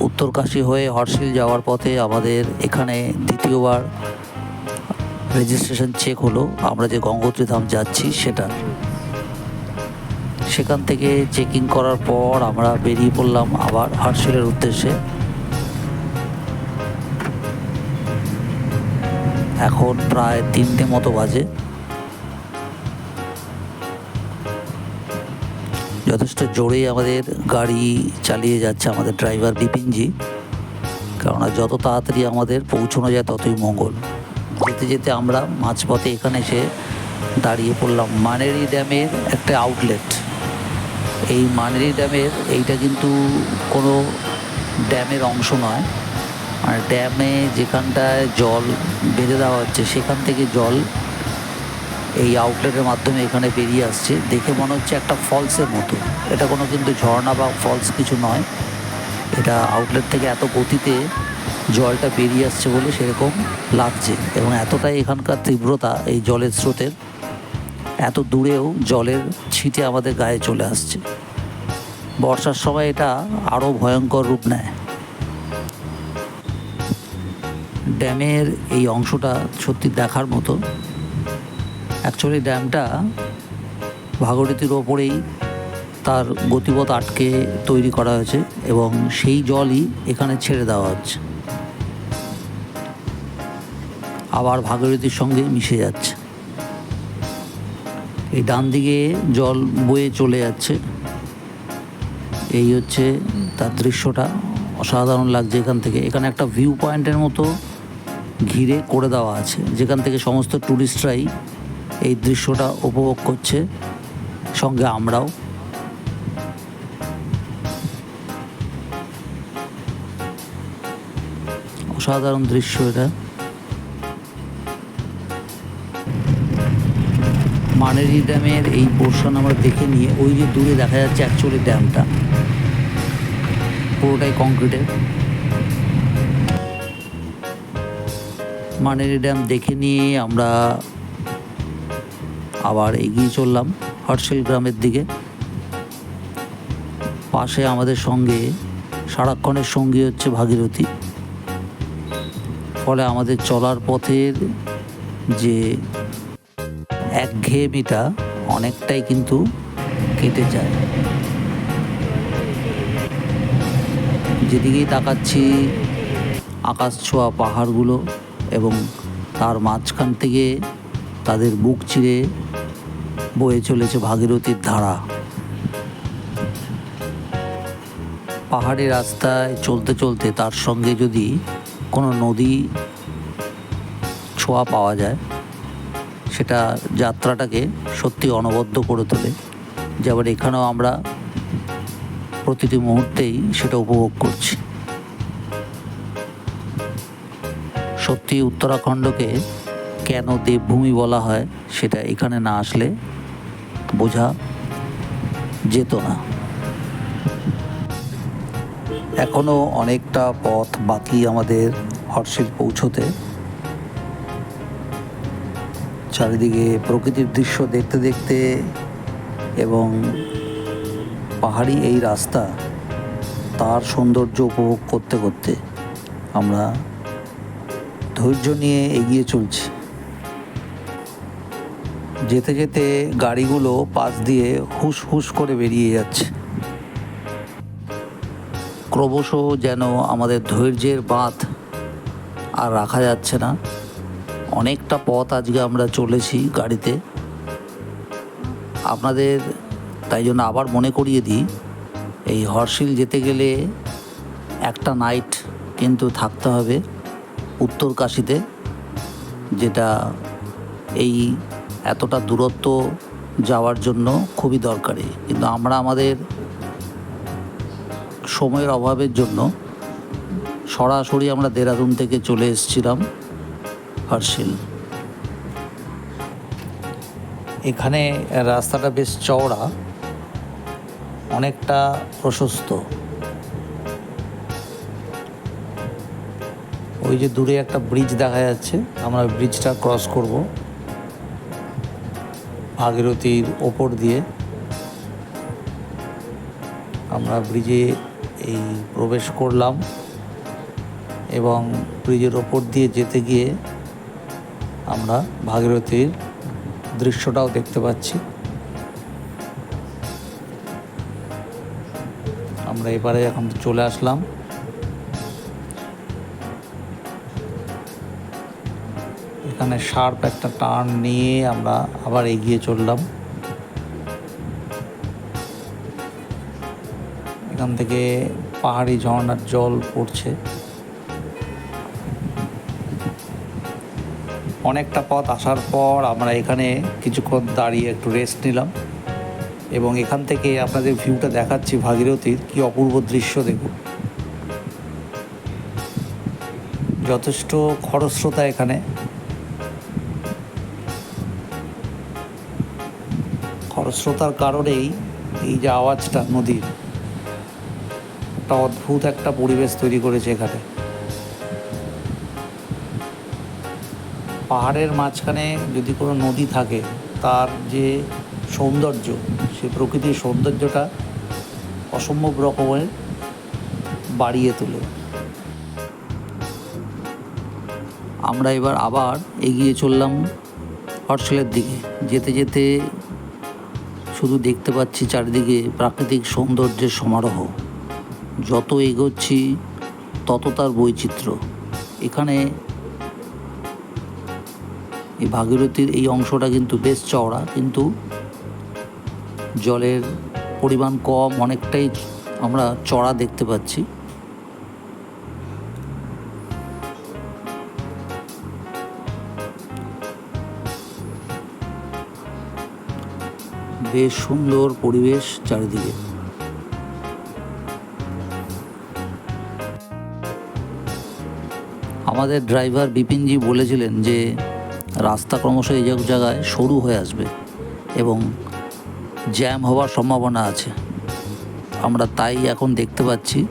উত্তরকাশী হয়ে হরশিল যাওয়ার পথে আমাদের এখানে দ্বিতীয়বার রেজিস্ট্রেশন চেক হলো। আমরা যে গঙ্গোত্রী ধাম যাচ্ছি সেটা। সেখান থেকে চেকিং করার পর আমরা বেরিয়ে পড়লাম আবার হরশিলের উদ্দেশ্যে। এখন প্রায় তিনটে মতো বাজে। যথেষ্ট জোরে আমাদের গাড়ি চালিয়ে যাচ্ছে আমাদের ড্রাইভার বিপিনজি। কেননা যত তাড়াতাড়ি আমাদের পৌঁছানো যায় ততই মঙ্গল। যেতে যেতে আমরা মাঝপথে এখানে এসে দাঁড়িয়ে পড়লাম মানেরি ড্যামের একটা আউটলেট এই মানেরি ড্যামের এইটা কিন্তু কোনো ড্যামের অংশ নয়। মানে ড্যামে যেখানটায় জল বেঁধে দেওয়া হচ্ছে, সেখান থেকে জল এই আউটলেটের মাধ্যমে এখানে বেরিয়ে আসছে। দেখে মনে হচ্ছে একটা ফলসের মতো। এটা কোনো কিন্তু ঝর্ণা বা ফলস কিছু নয়। এটা আউটলেট থেকে এত গতিতে জলটা বেরিয়ে আসছে বলে সেরকম লাগছে। এবং এতটাই এখানকার তীব্রতা এই জলের স্রোতের, এত দূরেও জলের ছিটে আমাদের গায়ে চলে আসছে। বর্ষার সময় এটা আরও ভয়ঙ্কর রূপ নেয়। ড্যামের এই অংশটা সত্যি দেখার মতো। অ্যাকচুয়ালি ড্যামটা ভাগীরথীর ওপরেই তার গতিপথ আটকে তৈরি করা হয়েছে এবং সেই জলই এখানে ছেড়ে দেওয়া হচ্ছে। আবার ভাগীরথীর সঙ্গে মিশে যাচ্ছে। এই ডান দিকে জল বয়ে চলে যাচ্ছে। এই হচ্ছে তার দৃশ্যটা। অসাধারণ লাগছে এখান থেকে। এখানে একটা ভিউ পয়েন্টের মতো ঘিরে করে দেওয়া আছে। যেখান থেকে সমস্ত ট্যুরিস্টরাই এই দৃশ্যটা উপভোগ করছে। সঙ্গে আমরাও। অসাধারণ দৃশ্য এটা। মানেরি ড্যামের এই পোর্শন আমরা দেখে নিয়ে ওই যে দূরে দেখা যাচ্ছে অ্যাকচুয়ালি ড্যামটা। পুরোটাই কংক্রিটের মানেরি ড্যাম দেখে নিয়ে আমরা আবার এগিয়ে চললাম হটশেল গ্রামের দিকে। পাশে আমাদের সঙ্গে সারাক্ষণের সঙ্গী হচ্ছে ভাগীরথী। ফলে আমাদের চলার পথের যে একঘেয়েমিটা অনেকটাই কিন্তু কেটে যায়। যেদিকেই তাকাচ্ছি, আকাশ ছোঁয়া পাহাড়গুলো এবং তার মাঝখান থেকে তাদের বুক চিরে বয়ে চলেছে ভাগীরথীর ধারা। পাহাড়ি রাস্তায় চলতে চলতে তার সঙ্গে যদি কোনো নদী ছোঁয়া পাওয়া যায়, সেটা যাত্রাটাকে সত্যি অনবদ্য করে তোলে। যেমন এখানেও আমরা প্রতিটি মুহূর্তেই সেটা উপভোগ করছি। সত্যি উত্তরাখণ্ডকে কেন দেবভূমি বলা হয় সেটা এখানে না আসলে বোঝা যেত না। এখনও অনেকটা পথ বাকি আমাদের হর্ষিল পৌঁছতে। চারিদিকে প্রকৃতির দৃশ্য দেখতে দেখতে এবং পাহাড়ি এই রাস্তা তার সৌন্দর্য উপভোগ করতে করতে আমরা ধৈর্য নিয়ে এগিয়ে চলছি। যেতে যেতে গাড়িগুলো পাশ দিয়ে হুস হুস করে বেরিয়ে যাচ্ছে। ক্রমশ যেন আমাদের ধৈর্যের বাঁধ আর রাখা যাচ্ছে না। অনেকটা পথ আজকে আমরা চলেছি গাড়িতে। আপনাদের তাই জন্য আবার মনে করিয়ে দিই, এই হর্ষিল যেতে গেলে একটা নাইট কিন্তু থাকতে হবে উত্তর কাশীতে যেটা এই এতটা দূরত্ব যাওয়ার জন্য খুবই দরকারি। কিন্তু আমরা আমাদের সময়ের অভাবের জন্য সরাসরি আমরা দেরাদুন থেকে চলে এসেছিলাম হার্সিল এখানে রাস্তাটা বেশ চওড়া, অনেকটা প্রশস্ত। ওই যে দূরে একটা ব্রিজ দেখা যাচ্ছে, আমরা ব্রিজটা ক্রস করব। ভাগীরথীর ওপর দিয়ে আমরা ব্রিজে এই প্রবেশ করলাম এবং ব্রিজের ওপর দিয়ে যেতে গিয়ে আমরা ভাগীরথীর দৃশ্যটাও দেখতে পাচ্ছি। আমরা এবারে এখন চলে আসলাম। এখানে শার্প একটা টার্ন নিয়ে আমরা আবার এগিয়ে চললাম। এখান থেকে পাহাড়ি ঝর্ণার জল পড়ছে। অনেকটা পথ আসার পর আমরা এখানে কিছুক্ষণ দাঁড়িয়ে একটু রেস্ট নিলাম এবং এখান থেকে আপনাদের ভিউটা দেখাচ্ছি ভাগীরথীর কি অপূর্ব দৃশ্য দেখুন। যথেষ্ট খরস্রোতা এখানে। খরস্রোতার কারণেই এই যে আওয়াজটা নদীর, একটা অদ্ভুত একটা পরিবেশ তৈরি করেছে এখানে। পাহাড়ের মাঝখানে যদি কোনো নদী থাকে, তার যে সৌন্দর্য, সে প্রকৃতির সৌন্দর্যটা অসম্ভব রকমের বাড়িয়ে তোলে। আমরা এবার আবার এগিয়ে চললাম হর্ষলের দিকে। যেতে যেতে শুধু দেখতে পাচ্ছি চারিদিকে প্রাকৃতিক সৌন্দর্যের সমারোহ। যত এগোচ্ছি, তত তার বৈচিত্র্য। এখানে এই ভাগীরথীর এই অংশটা কিন্তু বেশ চওড়া, কিন্তু জলের পরিমাণ কম, অনেকটাই আমরা চড়া দেখতে পাচ্ছি। বেশ সুন্দর পরিবেশ চারিদিকে। আমাদের ড্রাইভার বিপিনজি বলেছিলেন যে, রাস্তা ক্রমশ এই জায়গায় সরু হয়ে আসবে এবং জ্যাম হওয়ার সম্ভাবনা আছে। আমরা তাই এখন দেখতে পাচ্ছি।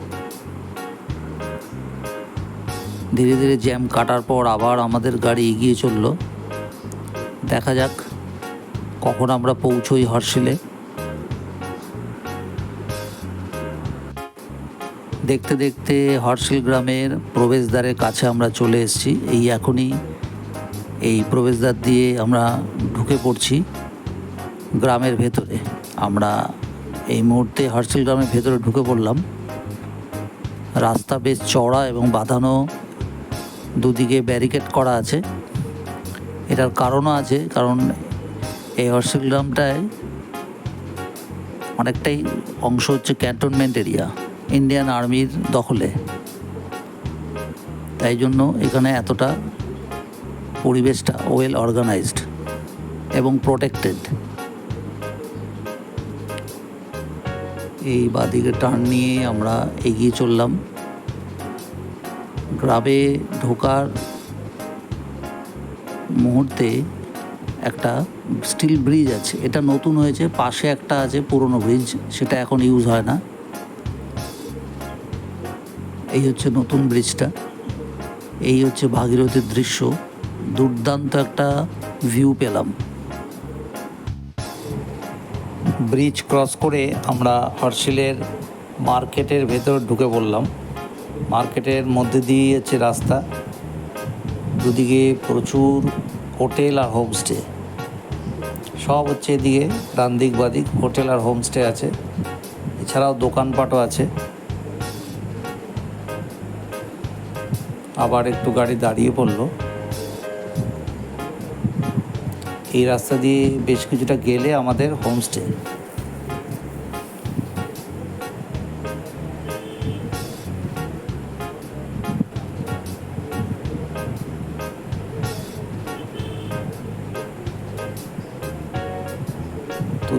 ধীরে ধীরে জ্যাম কাটার পর আবার আমাদের গাড়ি এগিয়ে চলল। দেখা যাক কখন আমরা পৌঁছই হর্ষিলে দেখতে দেখতে হর্ষিল গ্রামের প্রবেশদ্বারের কাছে আমরা চলে এসেছি। এই এখনই এই প্রবেশদ্বার দিয়ে আমরা ঢুকে পড়ছি গ্রামের ভেতরে। আমরা এই মুহূর্তে হর্ষিল গ্রামের ভেতরে ঢুকে পড়লাম। রাস্তা বেশ চওড়া এবং বাঁধানো দুদিকে ব্যারিকেড করা আছে। এটার কারণও আছে, কারণ এই হর্ষিল গ্রামটায় অনেকটাই অংশ হচ্ছে ক্যান্টনমেন্ট এরিয়া, ইন্ডিয়ান আর্মির দখলে। তাই জন্য এখানে এতটা পরিবেশটা ওয়েল অর্গানাইজড এবং প্রোটেক্টেড। এই বাদিকে টার্ন নিয়ে আমরা এগিয়ে চললাম। গ্রামে ঢোকার মুহূর্তে একটা স্টিল ব্রিজ আছে। এটা নতুন হয়েছে, পাশে একটা আছে পুরনো ব্রিজ, সেটা এখন ইউজ হয় না। এই হচ্ছে নতুন ব্রিজটা। এই হচ্ছে ভাগীরথীর দৃশ্য। দুর্দান্ত একটা ভিউ পেলাম। ব্রিজ ক্রস করে আমরা হর্ষিলের মার্কেটের ভেতর ঢুকে পড়লাম। মার্কেটের মধ্যে দিয়ে হচ্ছে রাস্তা। দুদিকে প্রচুর হোটেল আর হোমস্টে। সব হচ্ছে এদিকে, ডান দিক বাদিক হোটেল আর হোমস্টে আছে। এছাড়াও দোকানপাটও আছে। আবার একটু গাড়ি দাঁড়িয়ে পড়ল। এই রাস্তা দিয়ে বেশ কিছুটা গেলে আমাদের হোমস্টে।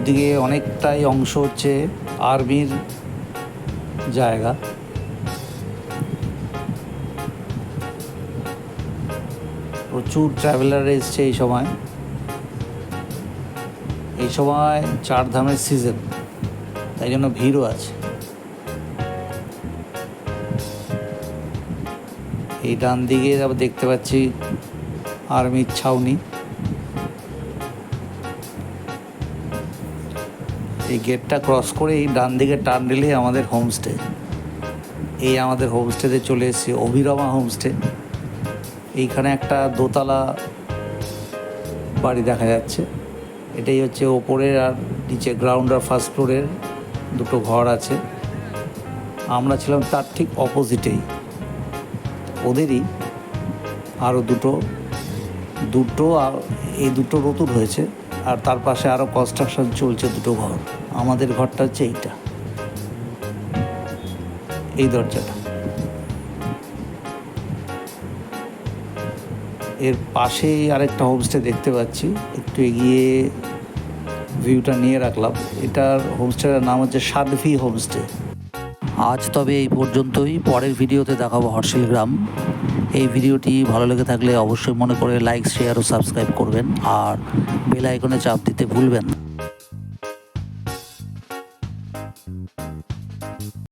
দুদিকে অনেকটাই অংশ হচ্ছে আর্মির জায়গা। প্রচুর ট্রাভেলার এসছে এই সময়। এই সময় চার ধামের সিজন তাই জন্য ভিড়ও আছে। এই ডান দিকে আবার দেখতে পাচ্ছি আর্মির ছাউনি। এই গেটটা ক্রস করে এই ডান দিকে টার্ন দিলেই আমাদের হোমস্টে এই আমাদের হোমস্টেতে চলে এসেছি, অভিরমা হোমস্টে এইখানে একটা দোতলা বাড়ি দেখা যাচ্ছে। এটাই হচ্ছে ওপরের আর নিচে গ্রাউন্ড আর ফার্স্ট ফ্লোরের দুটো ঘর আছে। আমরা ছিলাম তার ঠিক অপোজিটেই ওদেরই আরও দুটো দুটো আর এই দুটো নতুন হয়েছে। আর তার পাশে আরও কনস্ট্রাকশন চলছে দুটো ঘর। আমাদের ঘরটা হচ্ছে এইটা। এই দরজাটা। এর পাশেই আরেকটা হোমস্টে দেখতে পাচ্ছি। একটু এগিয়ে ভিউটা নিয়ে রাখলাম। এটার হোমস্টেটার নাম হচ্ছে সাদভি হোমস্টে আজ তবে এই পর্যন্তই। পরের ভিডিওতে দেখাবো হর্ষিল গ্রাম। এই ভিডিওটি ভালো লেগে থাকলে অবশ্যই মনে করে লাইক শেয়ার ও সাবস্ক্রাইব করবেন। আর বেল আইকনে চাপ দিতে ভুলবেন না।